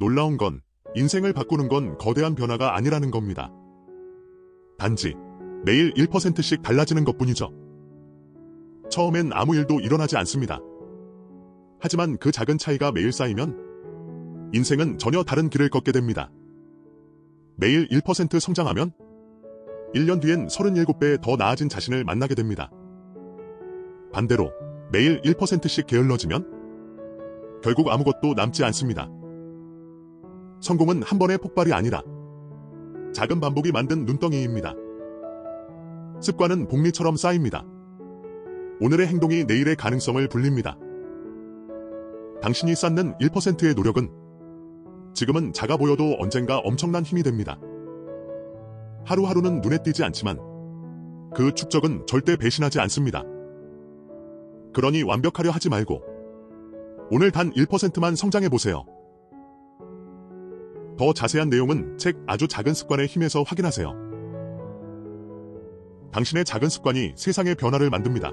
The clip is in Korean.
놀라운 건 인생을 바꾸는 건 거대한 변화가 아니라는 겁니다. 단지 매일 1%씩 달라지는 것 뿐이죠. 처음엔 아무 일도 일어나지 않습니다. 하지만 그 작은 차이가 매일 쌓이면 인생은 전혀 다른 길을 걷게 됩니다. 매일 1% 성장하면 1년 뒤엔 37배 더 나아진 자신을 만나게 됩니다. 반대로 매일 1%씩 게을러지면 결국 아무것도 남지 않습니다. 성공은 한 번의 폭발이 아니라 작은 반복이 만든 눈덩이입니다. 습관은 복리처럼 쌓입니다. 오늘의 행동이 내일의 가능성을 불립니다. 당신이 쌓는 1%의 노력은 지금은 작아 보여도 언젠가 엄청난 힘이 됩니다. 하루하루는 눈에 띄지 않지만 그 축적은 절대 배신하지 않습니다. 그러니 완벽하려 하지 말고 오늘 단 1%만 성장해보세요. 더 자세한 내용은 책 아주 작은 습관의 힘에서 확인하세요. 당신의 작은 습관이 세상의 변화를 만듭니다.